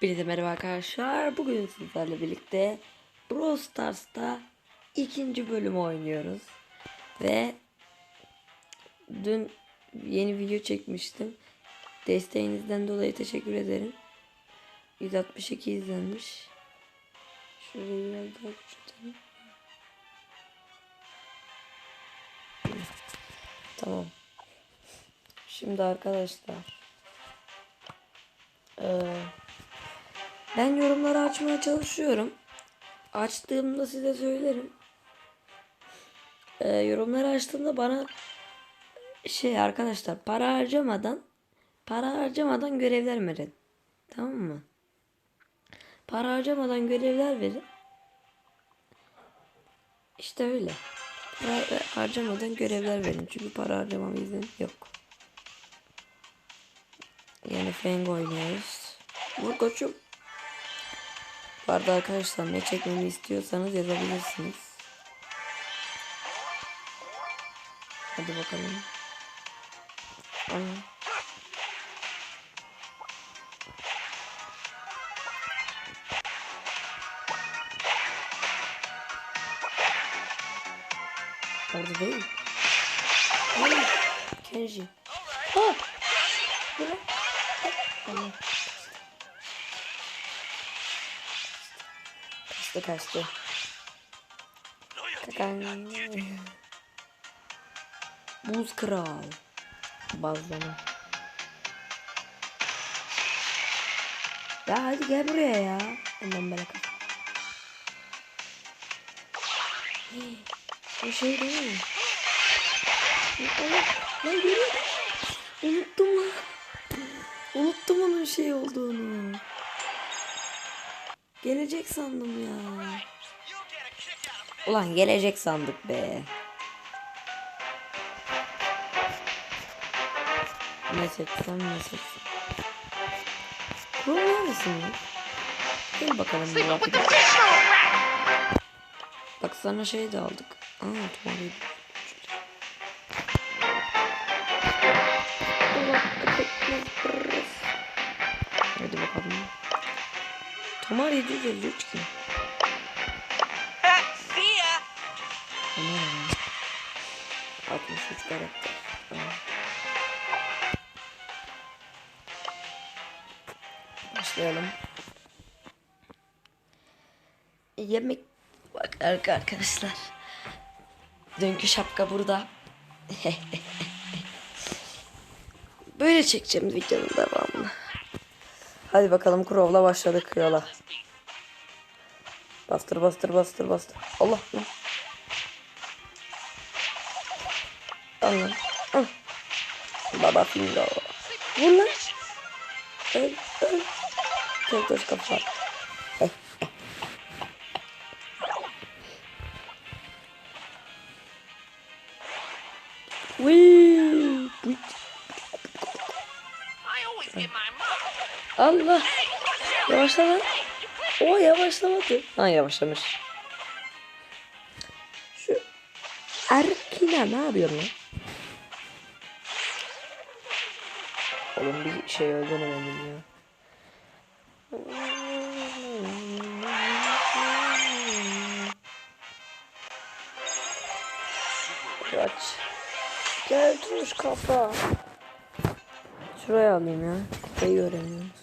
Hepinize merhaba arkadaşlar. Bugün sizlerle birlikte Brawl Stars'ta ikinci bölümü oynuyoruz. Ve dün yeni video çekmiştim. Desteğinizden dolayı teşekkür ederim. 162 izlenmiş. Şurayı biraz daha küçültelim. Tamam. Şimdi arkadaşlar. Eee ben yorumları açmaya çalışıyorum. Açtığımda size söylerim. Ee, yorumları açtığımda bana şey arkadaşlar para harcamadan para harcamadan görevler verin. Tamam mı? Para harcamadan görevler verin. İşte öyle. Para harcamadan görevler verin. Çünkü para harcamam izin yok. Yani Fang oynuyoruz. Vur koçum. Bu arada arkadaşlar ne çekmemi istiyorsanız yazabilirsiniz. Hadi bakalım. Ana. Orada değil. Kenji. Ha! Ne? Allah. Kaçtı kaçtı. Buz kral. Bazlama. Ya hadi gel buraya ya. Ondan böyle kaç. O şey değil mi? Lan görüyor? Unuttum. Unuttum onun şey olduğunu. Gelecek sandım ya. Ulan gelecek sandık be. Ne seçsem ne seçsem. Bu neredesin ya? Gel bakalım vakit. Bak sana şey de aldık. Aa tuvalet. Tamar 753 kim? See ya. Tamam ya. 63 karakter. Tamam. Başlayalım. Yemek bak arka arkadaşlar. Dünkü şapka burada. Böyle çekeceğim videonun devamını. Hadi bakalım Crow'la başladık yola. Bastır bastır bastır bastır. Allah lan. Allah. Ah. Baba Fingo. Vur lan. Öl öl. Tek taş kafa. Wee. I always get my mom. Allah. Yavaşla lan. O yavaşlamadı. Ha yavaşlamış. Şu Erkina ne yapıyor lan? Oğlum bir şey öldüremedim ya. Kaç. Gel tuş kafa. Şuraya alayım ya. Kafayı göremiyorum.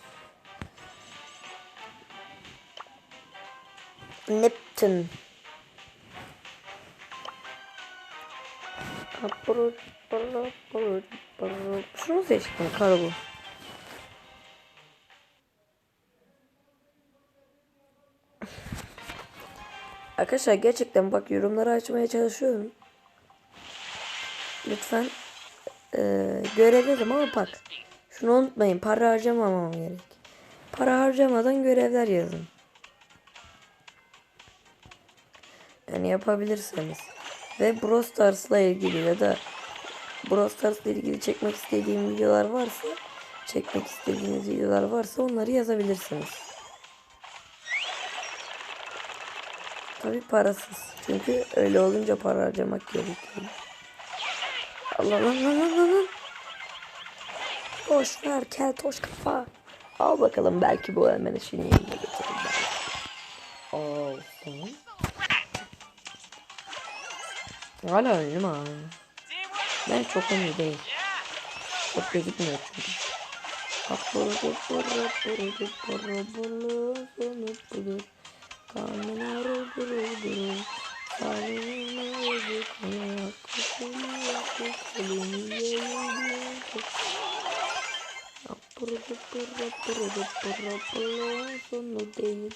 Apur. Şunu seçtim kargo. Arkadaşlar gerçekten bak yorumları açmaya çalışıyorum. Lütfen eee görebilirim ama bak. Şunu unutmayın para harcamamam gerek. Para harcamadan görevler yazın. Yani yapabilirseniz. Ve Brawl Stars'la ilgili ya da Brawl Stars'la ilgili çekmek istediğim videolar varsa çekmek istediğiniz videolar varsa onları yazabilirsiniz. Tabi parasız. Çünkü öyle olunca para harcamak gerekiyor. Allah lan lan. lan. Boş ver kel toş kafa. Al bakalım belki bu hemen işini yerine Hala önüm ha. Ben çok ünlü değil. Çok gözükmüyor çünkü. Sonu budur.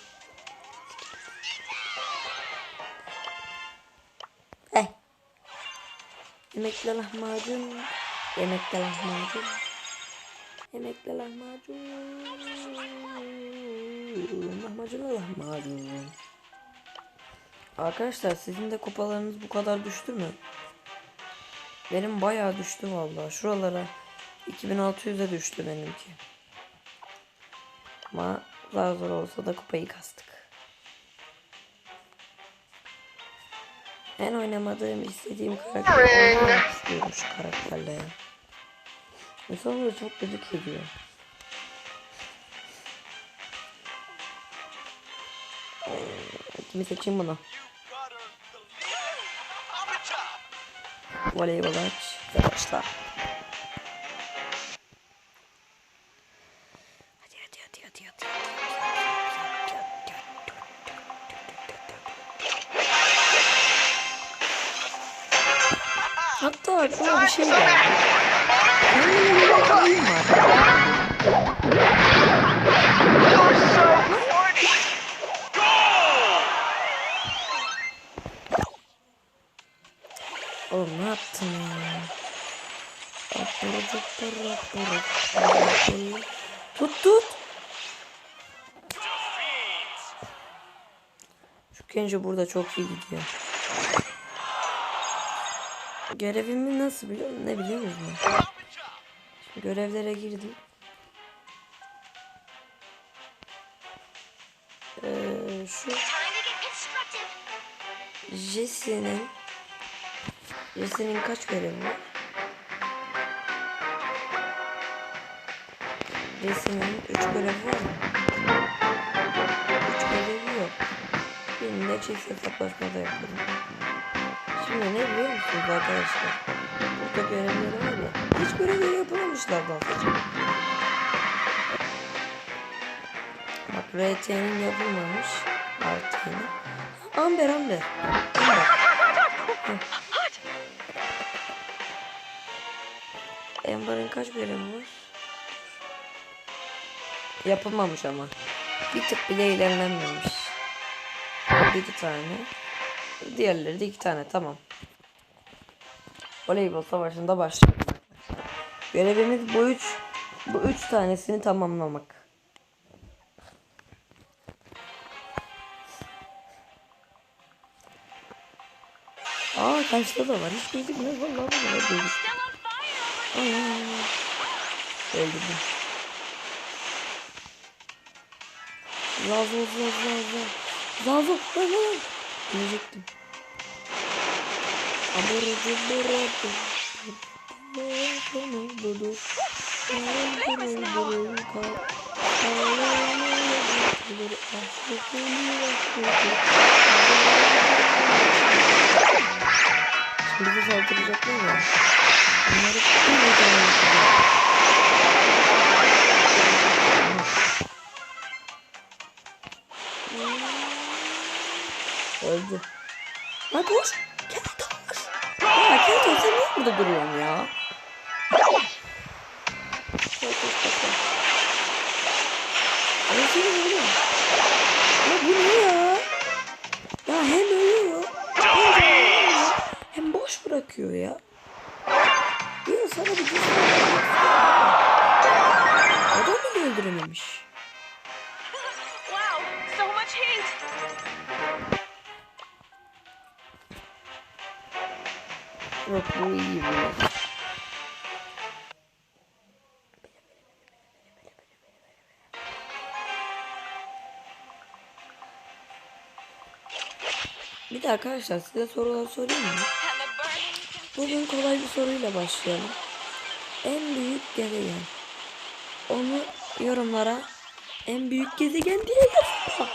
Yemekle lahmacun. Yemekle lahmacun. Yemekle lahmacun. Lahmacunla lahmacun. Arkadaşlar sizin de kupalarınız bu kadar düştü mü? Benim bayağı düştü vallahi. Şuralara 2600'e düştü benimki. Ama zar zor olsa da kupayı kastık. En oynamadığım istediğim karakter oynamak istiyorum şu karakterle ya. İnsanları çok gıcık ediyor. Ee, Kimi seçeyim bunu? Voleybol aç. Başla. Şey geldi. Oğlum ne yaptın ya? Tut tut. Şu Kenji burada çok iyi gidiyor. Görevimi nasıl biliyor ne biliyor musun? Görevlere girdim. Ee, şu. Jesse'nin Jesse'nin kaç görevi var? Jesse'nin 3 görevi var mı? 3 görevi yok. De çift hesaplaşmada yapalım. Şimdi ne biliyor musunuz arkadaşlar? Burada görevleri var ya. Hiç görevleri yapamamışlar saçma. Bak RT'nin yapılmamış. RT'nin. Amber Amber. Amber. Amber'ın kaç görevi var? Yapılmamış ama. Bir tık bile ilerlenmemiş. Bir tane. Diğerleri de iki tane tamam. Voleybol savaşında başlıyoruz. Görevimiz bu üç bu üç tanesini tamamlamak. Aa kaçta da var. Hiç gözükmüyor. Vallahi bu kadar gözükmüyor. Öldürdüm. Zazo zazo zazo. Zazo. Lan lan. Şimdi bize saldıracaklar ya. Onları bir vuracağım yapacağım. Öldü. Lan koş. Keltoş. Ya Keltoş sen niye burada duruyorsun Bu. Bir de arkadaşlar size sorular sorayım mı? Bugün kolay bir soruyla başlayalım. En büyük gezegen. Onu yorumlara en büyük gezegen diye yazın.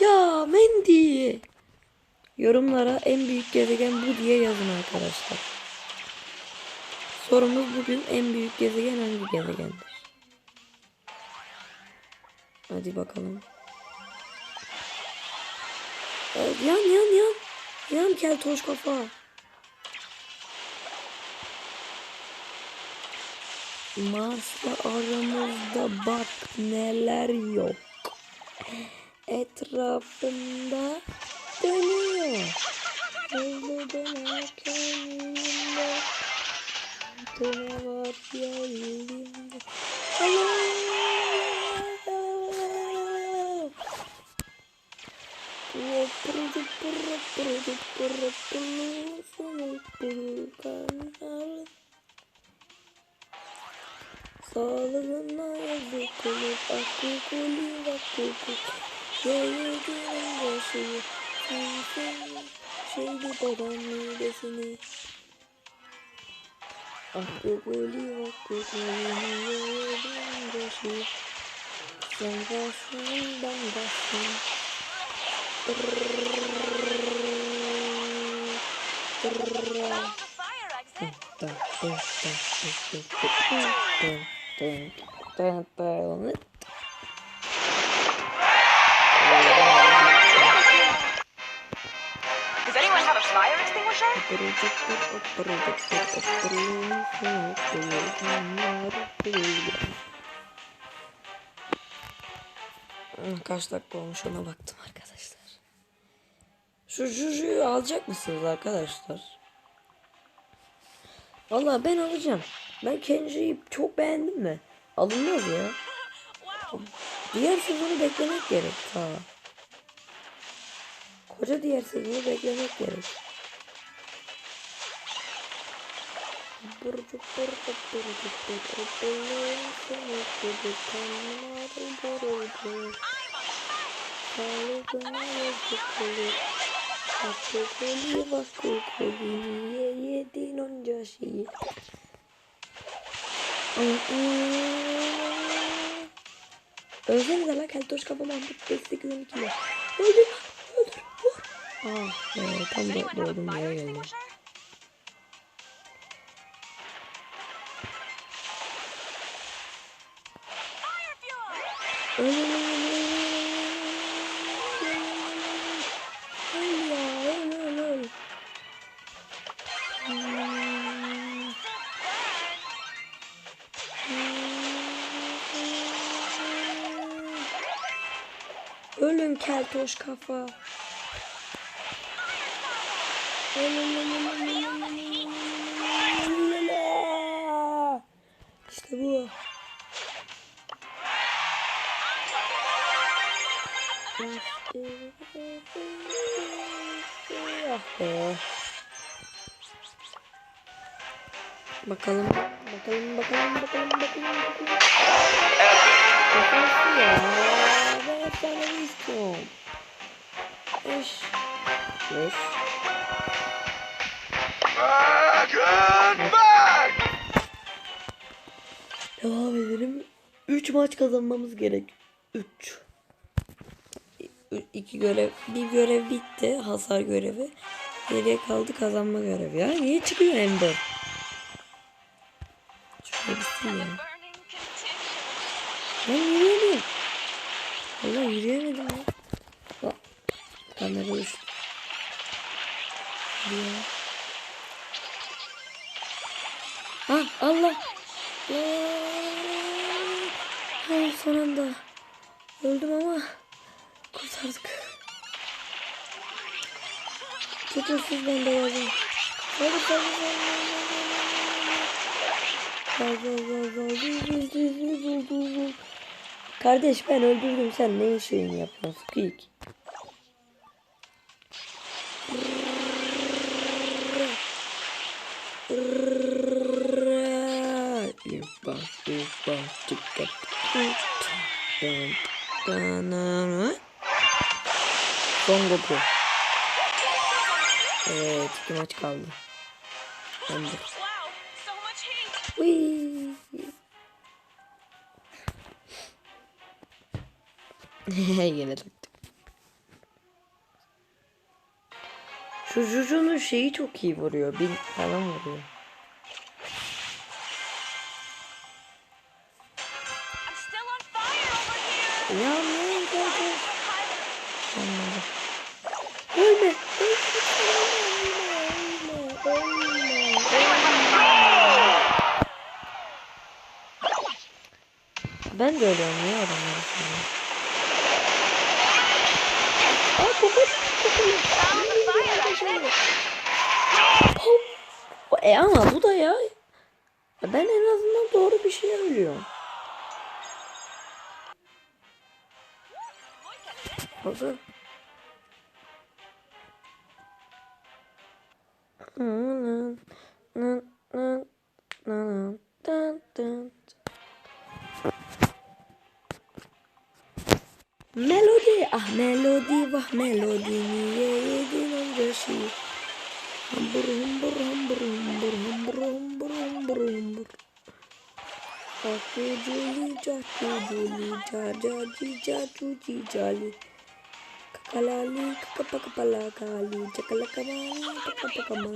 Ya Mendy. Yorumlara en büyük gezegen bu diye yazın arkadaşlar. Sorumuz bugün en büyük gezegen hangi gezegendir? Hadi bakalım. Evet, yan yan yan. Yan keltoş kafa. Mars'la aramızda bak neler yok. Etrafında dönüyor. Hızlı dönerken sana var geldim. Kaç dakika olmuş ona baktım arkadaşlar. Şu jujuyu alacak mısınız arkadaşlar? Vallahi ben alacağım. Ben Kenji'yi çok beğendim de. Alınmaz ya. Diğer sezonu beklemek gerek ta. Koca diğer sezonu beklemek gerek. Kukuli bak kukuli ye yedin onca şeyi. Özlemize la keltoş kafa mahmut 5812 ile. Öldür öldür. Ah be tam da doğdum yere geldim. Öldür Keltoş kafa. İşte bu. Ah be. Bakalım, bakalım, bakalım, bakalım, bakalım, bakalım. Nasıl ya? Ben efsanevi istiyorum. Eş. Eş. Devam edelim. 3 maç kazanmamız gerek. 3. İki görev, bir görev bitti. Hasar görevi. Geriye kaldı kazanma görevi. Ya niye çıkıyor Ember? Şöyle bitsin ya. Burning continues. Ben yürüyemedim. Allah yürüyemedim ya kamera üstü. Ah Allah. Hayır son anda. Öldüm ama kurtardık. Tutun siz ben de yazın. Hadi hadi hadi. Kardeş ben öldürdüm sen ne şeyini yapıyorsun? Kıyık. Son Goku. Evet iki maç kaldı. Whee! Yine taktım. Şu Juju'nun şeyi çok iyi vuruyor. Bin falan vuruyor. Ya ne oldu? Anladım. Ölme. Ben de ölüyorum niye adamları. E ama bu da ya. Ben en azından doğru bir şey ölüyorum. Bakın. Melodi, ah melodi, vah melodi, niye yedin onca şey? Hambur hambur hambur hambur hambur hambur hambur hambur. Aku juli jatu juli jaja jija cuci jali. Palali, kakapakapala, kali, chakalakaman,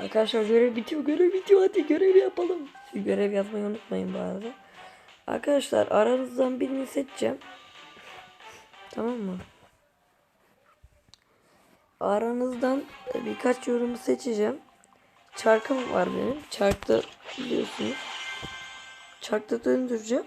Arkadaşlar görev bitiyor. Görev bitiyor. Hadi görev yapalım. Siz görev yazmayı unutmayın bu arada. Arkadaşlar aranızdan birini seçeceğim. Tamam mı? Aranızdan birkaç yorumu seçeceğim. Çarkım var benim. Çarkta biliyorsunuz. Çarkta döndüreceğim.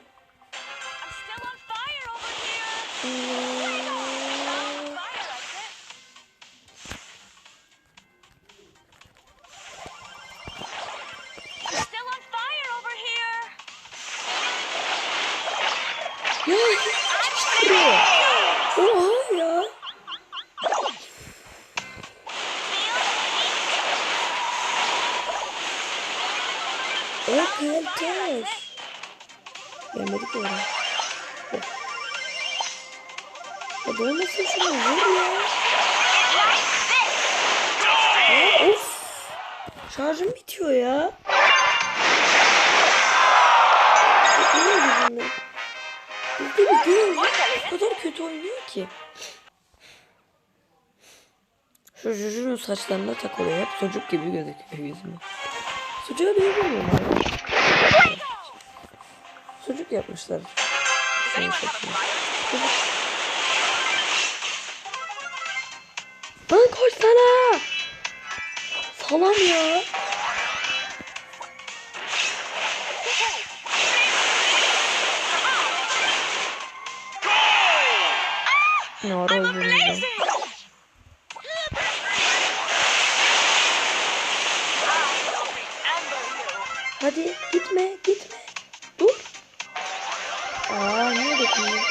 Kadar kötü oynuyor ki. Şu Juju'nun saçlarına takılıyor. Hep çocuk gibi gözüküyor yüzüme. Çocuğa benziyor Çocuk yapmışlar. Lan koşsana. Salam ya. Ara öldürdüm. Hadi gitme gitme. Dur. Aa niye dokunuyor?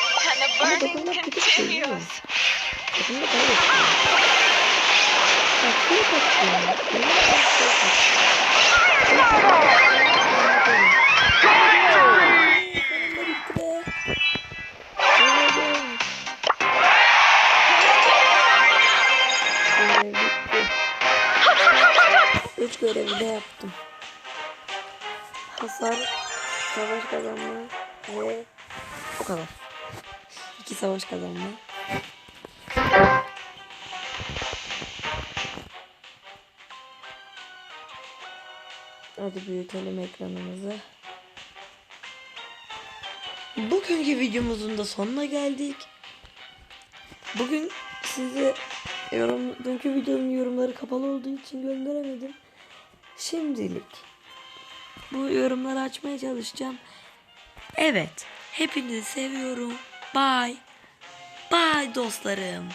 Ama dokunmak bir de şey değil mi? continues. Dokunma daha yapıyor. Bak şuna bakıyor. Şuna Üç görevi de yaptım. Hasar, savaş kazanma ve o kadar. İki savaş kazanma. Hadi büyütelim ekranımızı. Bugünkü videomuzun da sonuna geldik. Bugün size yorum, dünkü videonun yorumları kapalı olduğu için gönderemedim. Şimdilik bu yorumları açmaya çalışacağım. Evet. Hepinizi seviyorum. Bye. Bye dostlarım.